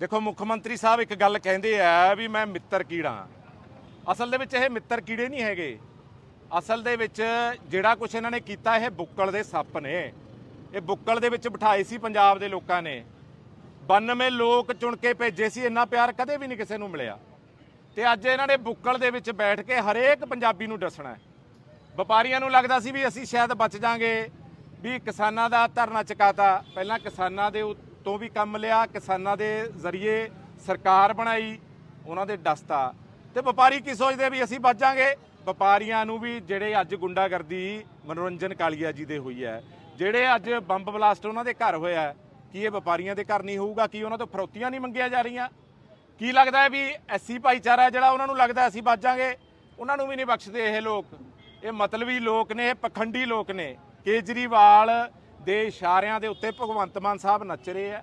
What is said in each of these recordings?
ਦੇਖੋ, ਮੁੱਖ ਮੰਤਰੀ ਸਾਹਿਬ ਇੱਕ ਗੱਲ ਕਹਿੰਦੇ ਆ ਵੀ ਮੈਂ ਮਿੱਤਰ ਕੀੜਾ ਅਸਲ ਦੇ ਵਿੱਚ ਇਹ ਮਿੱਤਰ ਕੀੜੇ ਨਹੀਂ ਹੈਗੇ। ਅਸਲ ਦੇ ਵਿੱਚ ਜਿਹੜਾ ਕੁਝ ਇਹਨਾਂ ਨੇ ਕੀਤਾ, ਇਹ ਬੁੱਕਲ ਦੇ ਸੱਪ ਨੇ। ਇਹ ਬੁੱਕਲ ਦੇ ਵਿੱਚ ਬਿਠਾਏ ਸੀ ਪੰਜਾਬ ਦੇ ਲੋਕਾਂ ਨੇ। 92 ਲੋਕ ਚੁਣ ਕੇ ਭੇਜੇ ਸੀ, ਇੰਨਾ ਪਿਆਰ ਕਦੇ ਵੀ ਨਹੀਂ ਕਿਸੇ ਨੂੰ ਮਿਲਿਆ। ਤੇ ਅੱਜ ਇਹਨਾਂ ਨੇ ਬੁੱਕਲ ਦੇ ਵਿੱਚ ਬੈਠ ਕੇ ਹਰੇਕ ਪੰਜਾਬੀ ਨੂੰ ਦੱਸਣਾ ਹੈ। ਵਪਾਰੀਆਂ ਨੂੰ ਲੱਗਦਾ ਸੀ ਵੀ ਅਸੀਂ ਸ਼ਾਇਦ ਬਚ ਜਾਾਂਗੇ, ਵੀ ਕਿਸਾਨਾਂ ਦਾ ਧਰਨਾ ਚੁਕਾਤਾ। ਪਹਿਲਾਂ ਕਿਸਾਨਾਂ ਦੇ ਤੋਂ ਵੀ ਕੰਮ ਲਿਆ, ਕਿਸਾਨਾਂ ਦੇ ਜ਼ਰੀਏ ਸਰਕਾਰ ਬਣਾਈ, ਉਹਨਾਂ ਦੇ ਡਸਤਾ ਤੇ ਵਪਾਰੀ ਕੀ ਸੋਚਦੇ ਵੀ ਅਸੀਂ ਬਚ ਵਪਾਰੀਆਂ ਨੂੰ ਵੀ ਜਿਹੜੇ ਅੱਜ ਗੁੰਡਾਗਰਦੀ, ਮਨੋਰੰਜਨ ਕਾਲੀਆ ਜੀ ਦੇ ਹੋਈ ਹੈ, ਜਿਹੜੇ ਅੱਜ ਬੰਬ ਬਲਾਸਟ ਉਹਨਾਂ ਦੇ ਘਰ ਹੋਇਆ ਕੀ ਇਹ ਵਪਾਰੀਆਂ ਦੇ ਘਰ ਨਹੀਂ ਹੋਊਗਾ, ਕੀ ਉਹਨਾਂ ਤੋਂ ਫਰੋਤੀਆਂ ਨਹੀਂ ਮੰਗੀਆਂ ਜਾ ਰਹੀਆਂ? ਕੀ ਲੱਗਦਾ ਹੈ ਵੀ ਐਸੀ ਭਾਈਚਾਰਾ ਜਿਹੜਾ ਉਹਨਾਂ ਨੂੰ ਲੱਗਦਾ ਅਸੀਂ ਬਚ ਉਹਨਾਂ ਨੂੰ ਵੀ ਨਹੀਂ ਬਖਸ਼ਦੇ ਇਹ ਲੋਕ। ਇਹ ਮਤਲਬੀ ਲੋਕ ਨੇ, ਇਹ ਪਖੰਡੀ ਲੋਕ ਨੇ। ਕੇਜਰੀਵਾਲ ਦੇ ਇਸ਼ਾਰਿਆਂ ਦੇ ਉੱਤੇ ਭਗਵੰਤ ਮਾਨ ਸਾਹਿਬ ਨੱਚ ਰਹੇ ਆ।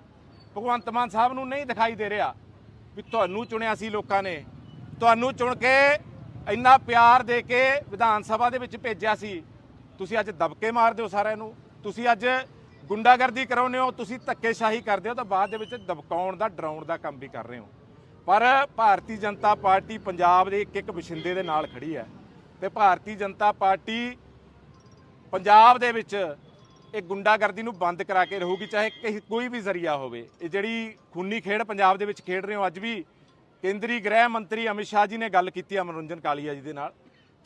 ਭਗਵੰਤ ਮਾਨ ਸਾਹਿਬ ਨੂੰ ਨਹੀਂ ਦਿਖਾਈ ਦੇ ਰਿਹਾ ਵੀ ਤੁਹਾਨੂੰ ਚੁਣਿਆ ਸੀ ਲੋਕਾਂ ਨੇ। ਤੁਹਾਨੂੰ ਚੁਣ ਕੇ ਇੰਨਾ ਪਿਆਰ ਦੇ ਕੇ ਵਿਧਾਨ ਸਭਾ ਦੇ ਵਿੱਚ ਭੇਜਿਆ ਸੀ। ਤੁਸੀਂ ਅੱਜ ਦਬਕੇ ਮਾਰਦੇ ਹੋ ਸਾਰਿਆਂ ਨੂੰ। ਤੁਸੀਂ ਅੱਜ ਗੁੰਡਾਗਰਦੀ ਕਰਾਉਂਦੇ ਹੋ, ਤੁਸੀਂ ਧੱਕੇਸ਼ਾਹੀ ਕਰਦੇ ਹੋ ਤਾਂ ਬਾਅਦ ਦੇ ਵਿੱਚ ਦਬਕਾਉਣ ਦਾ, ਡਰਾਉਣ ਦਾ ਕੰਮ ਵੀ ਕਰ ਰਹੇ ਹੋ। ਪਰ ਭਾਰਤੀ ਜਨਤਾ ਪਾਰਟੀ ਪੰਜਾਬ ਦੇ ਇੱਕ ਇੱਕ ਵਸਿੰਦੇ ਦੇ ਨਾਲ ਖੜੀ ਹੈ ਤੇ ਭਾਰਤੀ ਜਨਤਾ ਪਾਰਟੀ ਪੰਜਾਬ ਦੇ ਵਿੱਚ ਇਹ ਗੁੰਡਾਗਰਦੀ ਨੂੰ ਬੰਦ ਕਰਾ ਕੇ ਰਹੂਗੀ ਚਾਹੇ ਕੋਈ ਵੀ ਜ਼ਰੀਆ ਹੋਵੇ। ਇਹ ਜਿਹੜੀ ਖੂਨੀ ਖੇਡ ਪੰਜਾਬ ਦੇ ਵਿੱਚ ਖੇਡ ਰਹੇ ਹੋ ਅੱਜ ਵੀ ਕੇਂਦਰੀ ਗ੍ਰਹਿ ਮੰਤਰੀ ਅਮਿਤ ਸ਼ਾਹ ਜੀ ਨੇ ਗੱਲ ਕੀਤੀ ਹੈ ਮਨੋਰੰਜਨ ਕਾਲੀਆ ਜੀ ਦੇ ਨਾਲ।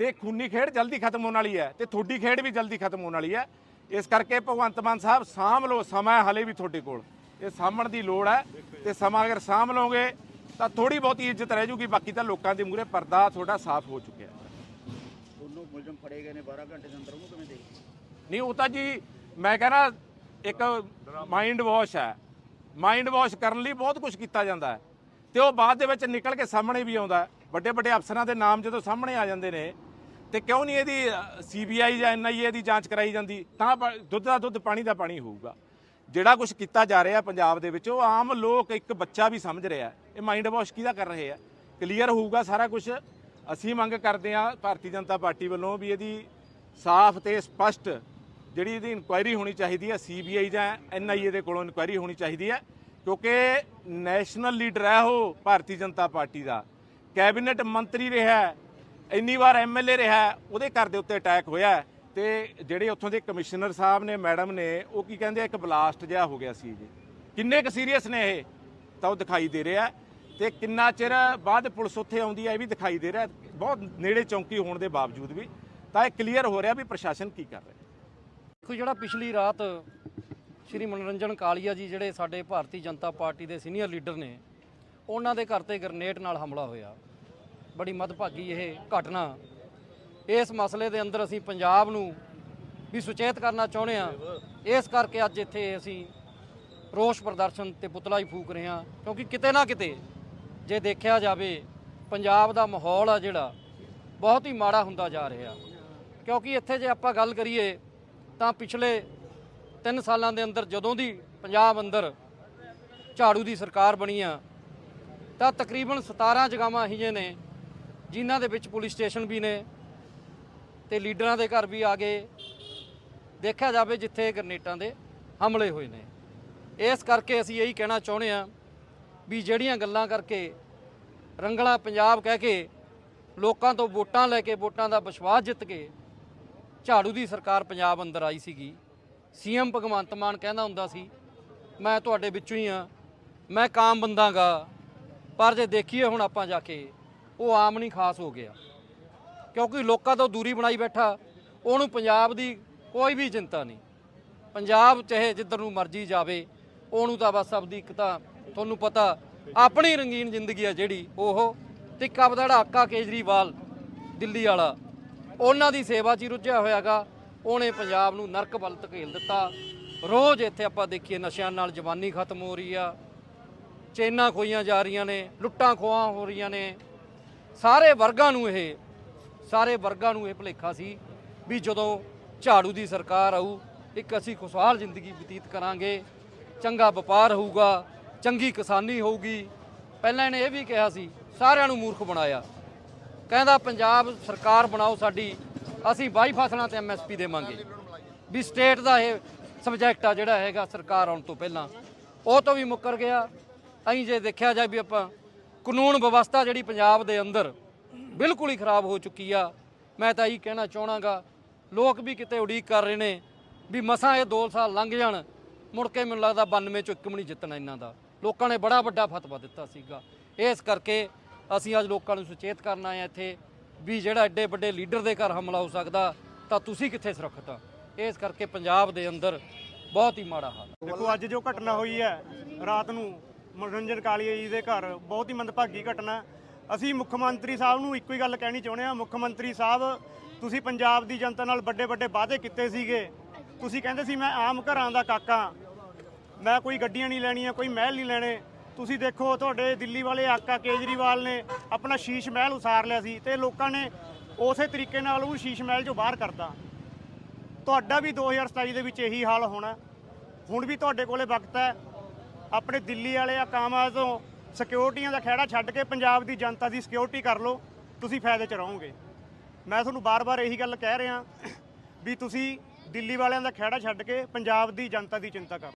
ਤੇ ਖੂਨੀ ਖੇਡ ਜਲਦੀ ਖਤਮ ਹੋਣ ਵਾਲੀ ਹੈ ਤੇ ਤੁਹਾਡੀ ਖੇਡ ਵੀ ਜਲਦੀ ਖਤਮ ਹੋਣ ਵਾਲੀ ਹੈ। ਇਸ ਕਰਕੇ ਭਗਵੰਤ ਮਾਨ ਸਾਹਿਬ ਸਾਂਭ ਲਓ ਸਮਾਂ ਹਲੇ ਵੀ ਤੁਹਾਡੇ ਕੋਲ। ਇਹ ਸਾਂਭਣ ਦੀ ਲੋੜ ਹੈ ਤੇ ਸਮਾਂ ਅਗਰ ਸਾਂਭ ਲਓਗੇ ਤਾਂ ਥੋੜੀ ਬਹੁਤੀ ਇੱਜ਼ਤ ਰਹਿ ਜੂਗੀ ਬਾਕੀ ਤਾਂ ਲੋਕਾਂ ਦੇ ਮੂਹਰੇ ਪਰਦਾ ਤੁਹਾਡਾ ਸਾਫ਼ ਹੋ ਚੁੱਕਿਆ ਦੋਨੋਂ ਮੁਲਜ਼ਮ ਫੜੇ ਗਏ ਨੇ 12 ਘੰਟੇ ਦੇ ਅੰਦਰ ਉਹਨੂੰ ਕਿਵੇਂ ਦੇਖ ਨਹੀਂ ਉਹ ਤਾਂ ਜੀ ਮੈਂ ਕਹਿੰਦਾ ਇੱਕ ਮਾਈਂਡ ਵਾਸ਼ ਹੈ। ਮਾਈਂਡ ਵਾਸ਼ ਕਰਨ ਲਈ ਬਹੁਤ ਕੁਝ ਕੀਤਾ ਜਾਂਦਾ ਹੈ। ਤੇ ਉਹ ਬਾਅਦ ਦੇ ਵਿੱਚ ਨਿਕਲ ਕੇ ਸਾਹਮਣੇ ਵੀ ਆਉਂਦਾ ਵੱਡੇ ਵੱਡੇ ਅਫਸਰਾਂ ਦੇ ਨਾਮ ਜਦੋਂ ਸਾਹਮਣੇ ਆ ਜਾਂਦੇ ਨੇ, ਤੇ ਕਿਉਂ ਨਹੀਂ ਇਹਦੀ ਸੀਬੀਆਈ ਜਾਂ ਐਨਆਈਏ ਦੀ ਜਾਂਚ ਕਰਾਈ ਜਾਂਦੀ? ਤਾਂ ਦੁੱਧ ਦਾ ਦੁੱਧ, ਪਾਣੀ ਦਾ ਪਾਣੀ ਹੋਊਗਾ। ਜਿਹੜਾ ਕੁਝ ਕੀਤਾ ਜਾ ਰਿਹਾ ਪੰਜਾਬ ਦੇ ਵਿੱਚ, ਉਹ ਆਮ ਲੋਕ ਇੱਕ ਬੱਚਾ ਵੀ ਸਮਝ ਰਿਹਾ ਇਹ ਮਾਈਂਡ ਵਾਸ਼ ਕਿਹਦਾ ਕਰ ਰਹੇ ਆ? ਕਲੀਅਰ ਹੋਊਗਾ ਸਾਰਾ ਕੁਝ ਅਸੀਂ ਮੰਗ ਕਰਦੇ ਹਾਂ ਭਾਰਤੀ ਜਨਤਾ ਪਾਰਟੀ ਵੱਲੋਂ ਵੀ ਇਹਦੀ ਸਾਫ਼ ਤੇ ਸਪਸ਼ਟ ਜਿਹੜੀ ਇਹਦੀ ਇਨਕੁਆਇਰੀ ਹੋਣੀ ਚਾਹੀਦੀ ਹੈ ਸੀਬੀਆਈ ਜਾਂ ਐਨਆਈਏ ਦੇ ਕੋਲੋਂ ਇਨਕੁਆਇਰੀ ਹੋਣੀ ਚਾਹੀਦੀ ਹੈ, ਕਿਉਂਕਿ ਨੈਸ਼ਨਲ ਲੀਡਰ ਹੈ ਉਹ ਭਾਰਤੀ ਜਨਤਾ ਪਾਰਟੀ ਦਾ। ਕੈਬਨਿਟ ਮੰਤਰੀ ਰਿਹਾ ਇੰਨੀ ਵਾਰ ਐਮਐਲਏ ਰਿਹਾ ਉਹਦੇ ਘਰ ਦੇ ਉੱਤੇ ਅਟੈਕ ਹੋਇਆ ਹੈ ਤੇ ਜਿਹੜੇ ਉੱਥੋਂ ਦੇ ਕਮਿਸ਼ਨਰ ਸਾਹਿਬ ਨੇ, ਮੈਡਮ ਨੇ, ਉਹ ਕੀ ਕਹਿੰਦੇ ਇੱਕ ਬਲਾਸਟ ਜਿਹਾ ਹੋ ਗਿਆ ਸੀ ਜੀ। ਕਿੰਨੇ ਕੁ ਸੀਰੀਅਸ ਨੇ ਇਹ? ਤਾਂ ਉਹ ਦਿਖਾਈ ਦੇ ਰਿਹਾ ਹੈ ਤੇ ਕਿੰਨਾ ਚਿਰ ਬਾਅਦ ਪੁਲਿਸ ਉੱਥੇ ਆਉਂਦੀ ਹੈ, ਇਹ ਵੀ ਦਿਖਾਈ ਦੇ ਰਿਹਾ ਬਹੁਤ ਨੇੜੇ ਚੌਂਕੀ ਹੋਣ ਦੇ ਬਾਵਜੂਦ ਵੀ। ਤਾਂ ਇਹ ਕਲੀਅਰ ਹੋ ਰਿਹਾ ਵੀ ਪ੍ਰਸ਼ਾਸਨ ਕੀ ਕਰ ਰਿਹਾ। ਦੇਖੋ ਜਿਹੜਾ ਪਿਛਲੀ ਰਾਤ ਸ਼੍ਰੀ ਮਨੋਰੰਜਨ ਕਾਲੀਆ ਜੀ ਜਿਹੜੇ ਸਾਡੇ ਭਾਰਤੀ ਜਨਤਾ ਪਾਰਟੀ ਦੇ ਸੀਨੀਅਰ ਲੀਡਰ ਨੇ, ਉਹਨਾਂ ਦੇ ਘਰ ਤੇ ਗ੍ਰਨੇਡ ਨਾਲ ਹਮਲਾ ਹੋਇਆ। ਬੜੀ ਮਦਭਾਗੀ ਇਹ ਘਟਨਾ। ਇਸ ਮਸਲੇ ਦੇ ਅੰਦਰ ਅਸੀਂ ਪੰਜਾਬ ਨੂੰ ਵੀ ਸੁਚੇਤ ਕਰਨਾ ਚਾਹੁੰਦੇ ਆ ਇਸ ਕਰਕੇ ਅੱਜ ਇੱਥੇ ਅਸੀਂ ਰੋਸ ਪ੍ਰਦਰਸ਼ਨ ਤੇ ਪੁਤਲਾ ਹੀ ਫੂਕ ਰਹੇ ਹਾਂ, ਕਿਉਂਕਿ ਕਿਤੇ ਨਾ ਕਿਤੇ ਜੇ ਦੇਖਿਆ ਜਾਵੇ, ਪੰਜਾਬ ਦਾ ਮਾਹੌਲ ਆ ਜਿਹੜਾ, ਬਹੁਤ ਹੀ ਮਾੜਾ ਹੁੰਦਾ ਜਾ ਰਿਹਾ। ਕਿਉਂਕਿ ਇੱਥੇ ਜੇ ਆਪਾਂ ਗੱਲ ਕਰੀਏ ਤਾਂ ਪਿਛਲੇ 3 ਸਾਲਾਂ ਦੇ ਅੰਦਰ ਜਦੋਂ ਦੀ ਪੰਜਾਬ ਅੰਦਰ ਝਾੜੂ ਦੀ ਸਰਕਾਰ ਬਣੀ ਆ, ਤਾਂ ਤਕਰੀਬਨ 17 ਜਗ੍ਹਾਵਾਂ ਅਹੀਆਂ ਨੇ, ਜਿਨ੍ਹਾਂ ਦੇ ਵਿੱਚ ਪੁਲਿਸ ਸਟੇਸ਼ਨ ਵੀ ਨੇ ਤੇ ਲੀਡਰਾਂ ਦੇ ਘਰ ਵੀ ਆ ਗਏ। ਦੇਖਿਆ ਜਾਵੇ ਜਿੱਥੇ ਗਰਨੇਟਾਂ ਦੇ ਹਮਲੇ ਹੋਏ ਨੇ। ਇਸ ਕਰਕੇ ਅਸੀਂ ਇਹੀ ਕਹਿਣਾ ਚਾਹੁੰਦੇ ਆ ਵੀ ਜਿਹੜੀਆਂ ਗੱਲਾਂ ਕਰਕੇ ਰੰਗਲਾ ਪੰਜਾਬ ਕਹਿ ਕੇ ਲੋਕਾਂ ਤੋਂ ਵੋਟਾਂ ਲੈ ਕੇ ਵੋਟਾਂ ਦਾ ਵਿਸ਼ਵਾਸ ਜਿੱਤ ਕੇ ਝਾੜੂ ਦੀ ਸਰਕਾਰ ਪੰਜਾਬ ਅੰਦਰ ਆਈ ਸੀਗੀ। ਸੀਐਮ ਭਗਵੰਤ ਮਾਨ ਕਹਿੰਦਾ ਹੁੰਦਾ ਸੀ, ਮੈਂ ਤੁਹਾਡੇ ਵਿੱਚੋਂ ਹੀ ਆ, ਮੈਂ ਕਾਮ ਬੰਦਾਗਾ, ਪਰ ਜੇ ਦੇਖੀਏ ਹੁਣ ਆਪਾਂ ਜਾ ਕੇ, ਉਹ ਆਮ ਨਹੀਂ ਖਾਸ ਹੋ ਗਿਆ। ਕਿਉਂਕਿ ਲੋਕਾਂ ਤੋਂ ਦੂਰੀ ਬਣਾਈ ਬੈਠਾ, ਉਹਨੂੰ ਪੰਜਾਬ ਦੀ ਕੋਈ ਵੀ ਚਿੰਤਾ ਨਹੀਂ। ਪੰਜਾਬ ਚਾਹੇ ਜਿੱਧਰ ਨੂੰ ਮਰਜ਼ੀ ਜਾਵੇ, ਉਹਨੂੰ ਤਾਂ ਬਸ ਆਪਦੀ ਇੱਕ ਤਾਂ ਤੁਹਾਨੂੰ ਪਤਾ, ਆਪਣੀ ਰੰਗੀਨ ਜ਼ਿੰਦਗੀ ਆ ਜਿਹੜੀ, ਉਹ ਟਿੱਕਾ ਬਦੜਾਕਾ ਕੇਜਰੀਵਾਲ, ਦਿੱਲੀ ਵਾਲਾ ਉਹਨਾਂ ਦੀ ਸੇਵਾ 'ਚ ਹੀ ਰੁੱਝਿਆ ਹੋਇਆਗਾ। ਉਹਨੇ ਪੰਜਾਬ ਨੂੰ ਨਰਕ ਵੱਲ ਧਕੇਲ ਦਿੱਤਾ। ਰੋਜ਼ ਇੱਥੇ ਆਪਾਂ ਦੇਖੀਏ ਨਸ਼ਿਆਂ ਨਾਲ ਜਵਾਨੀ ਖਤਮ ਹੋ ਰਹੀ ਆ। ਚੇਨਾਂ ਖੋਈਆਂ ਜਾ ਰਹੀਆਂ ਨੇ, ਲੁੱਟਾਂ ਖੋਹਾਂ ਹੋ ਰਹੀਆਂ ਨੇ। ਸਾਰੇ ਵਰਗਾਂ ਨੂੰ ਇਹ, ਸਾਰੇ ਵਰਗਾਂ ਨੂੰ ਇਹ ਭੁਲੇਖਾ ਸੀ ਵੀ ਜਦੋਂ ਝਾੜੂ ਦੀ ਸਰਕਾਰ ਆਊ, ਇੱਕ ਅਸੀਂ ਖੁਸ਼ਹਾਲ ਜ਼ਿੰਦਗੀ ਬਤੀਤ ਕਰਾਂਗੇ। ਚੰਗਾ ਵਪਾਰ ਹੋਊਗਾ, ਚੰਗੀ ਕਿਸਾਨੀ ਹੋਊਗੀ। ਪਹਿਲਾਂ ਇਹਨੇ ਇਹ ਵੀ ਕਿਹਾ ਸੀ, ਸਾਰਿਆਂ ਨੂੰ ਮੂਰਖ ਬਣਾਇਆ। ਕਹਿੰਦਾ ਪੰਜਾਬ ਸਰਕਾਰ ਬਣਾਓ ਸਾਡੀ, ਅਸੀਂ ਬਾਈ ਫਸਲਾਂ ਤੇ ਐਮਐਸਪੀ ਦੇਵਾਂਗੇ। ਵੀ ਸਟੇਟ ਦਾ ਇਹ ਸਬਜੈਕਟ ਆ ਜਿਹੜਾ ਹੈਗਾ ਸਰਕਾਰ ਆਉਣ ਤੋਂ ਪਹਿਲਾਂ। ਉਹ ਤੋਂ ਵੀ ਮੁੱਕਰ ਗਿਆ। ਅਸੀਂ ਜੇ ਦੇਖਿਆ ਜਾਏ ਵੀ ਆਪਾਂ ਕਾਨੂੰਨ ਵਿਵਸਥਾ ਜਿਹੜੀ ਪੰਜਾਬ ਦੇ ਅੰਦਰ ਬਿਲਕੁਲ ਹੀ ਖਰਾਬ ਹੋ ਚੁੱਕੀ ਆ, ਮੈਂ ਤਾਂ ਇਹੀ ਕਹਿਣਾ ਚਾਹਣਾਗਾ, ਲੋਕ ਵੀ ਕਿਤੇ ਉਡੀਕ ਕਰ ਰਹੇ ਨੇ ਵੀ ਮਸਾਂ ਇਹ 2 ਸਾਲ ਲੰਘ ਜਾਣ, ਮੁੜ ਕੇ ਮੈਨੂੰ ਲੱਗਦਾ 92 ਚੋਂ ਇੱਕ ਵੀ ਨਹੀਂ ਜਿੱਤਣਾ ਇਹਨਾਂ ਦਾ। ਲੋਕਾਂ ਨੇ ਬੜਾ ਵੱਡਾ ਫਤਵਾ ਦਿੱਤਾ ਸੀਗਾ। ਇਸ ਕਰਕੇ ਅਸੀਂ ਅੱਜ ਲੋਕਾਂ ਨੂੰ ਸੁਚੇਤ ਕਰਨ ਆਏ ਆ ਇੱਥੇ ਵੀ ਜਿਹੜਾ ਐਡੇ ਵੱਡੇ ਲੀਡਰ ਦੇ ਘਰ ਹਮਲਾ ਹੋ ਸਕਦਾ, ਤਾਂ ਤੁਸੀਂ ਕਿੱਥੇ ਸੁਰੱਖਿਅਤ ਆ? ਇਸ ਕਰਕੇ ਪੰਜਾਬ ਦੇ ਅੰਦਰ ਬਹੁਤ ਹੀ ਮਾੜਾ ਹਾਲ ਦੇਖੋ, ਅੱਜ ਜੋ ਘਟਨਾ ਹੋਈ ਹੈ, ਰਾਤ ਨੂੰ ਮਨੋਰੰਜਨ ਕਾਲੀਆ ਜੀ ਦੇ ਘਰ, ਬਹੁਤ ਹੀ ਮੰਦਭਾਗੀ ਘਟਨਾ। ਅਸੀਂ ਮੁੱਖ ਮੰਤਰੀ ਸਾਹਿਬ ਨੂੰ ਇੱਕੋ ਹੀ ਗੱਲ ਕਹਿਣੀ ਚਾਹੁੰਦੇ ਹਾਂ, ਮੁੱਖ ਮੰਤਰੀ ਸਾਹਿਬ, ਤੁਸੀਂ ਪੰਜਾਬ ਦੀ ਜਨਤਾ ਨਾਲ ਵੱਡੇ ਵੱਡੇ ਵਾਅਦੇ ਕੀਤੇ ਸੀਗੇ। ਤੁਸੀਂ ਕਹਿੰਦੇ ਸੀ, ਮੈਂ ਆਮ ਘਰਾਂ ਦਾ ਕਾਕਾ, ਮੈਂ ਕੋਈ ਗੱਡੀਆਂ ਨਹੀਂ ਲੈਣੀਆਂ, ਕੋਈ ਮਹਿਲ ਨਹੀਂ ਲੈਣੇ। ਤੁਸੀਂ ਦੇਖੋ ਤੁਹਾਡੇ ਦਿੱਲੀ ਵਾਲੇ ਆਕਾ ਕੇਜਰੀਵਾਲ ਨੇ ਆਪਣਾ ਸ਼ੀਸ਼ ਮਹਿਲ ਉਸਾਰ ਲਿਆ ਸੀ ਤੇ ਲੋਕਾਂ ਨੇ ਉਸੇ ਤਰੀਕੇ ਨਾਲ ਉਹ ਸ਼ੀਸ਼ ਮਹਿਲ ਚੋਂ ਬਾਹਰ ਕਰਤਾ। ਤੁਹਾਡਾ ਵੀ 2027 ਦੇ ਵਿੱਚ ਇਹੀ ਹਾਲ ਹੋਣਾ। ਹੁਣ ਵੀ ਤੁਹਾਡੇ ਕੋਲੇ ਵਕਤ ਹੈ। ਆਪਣੇ ਦਿੱਲੀ ਵਾਲੇ ਅਕਾਮਾਂ ਤੋਂ ਸਿਕਿਉਰਟੀਆਂ ਦਾ ਖਹਿੜਾ ਛੱਡ ਕੇ ਪੰਜਾਬ ਦੀ ਜਨਤਾ ਦੀ ਸਿਕਿਉਰਿਟੀ ਕਰ ਲਓ, ਤੁਸੀਂ ਫਾਇਦੇ 'ਚ ਰਹੋਗੇ। ਮੈਂ ਤੁਹਾਨੂੰ ਬਾਰ-ਬਾਰ ਇਹੀ ਗੱਲ ਕਹਿ ਰਿਹਾ ਵੀ ਤੁਸੀਂ ਦਿੱਲੀ ਵਾਲਿਆਂ ਦਾ ਖਹਿੜਾ ਛੱਡ ਕੇ ਪੰਜਾਬ ਦੀ ਜਨਤਾ ਦੀ ਚਿੰਤਾ ਕਰੋ।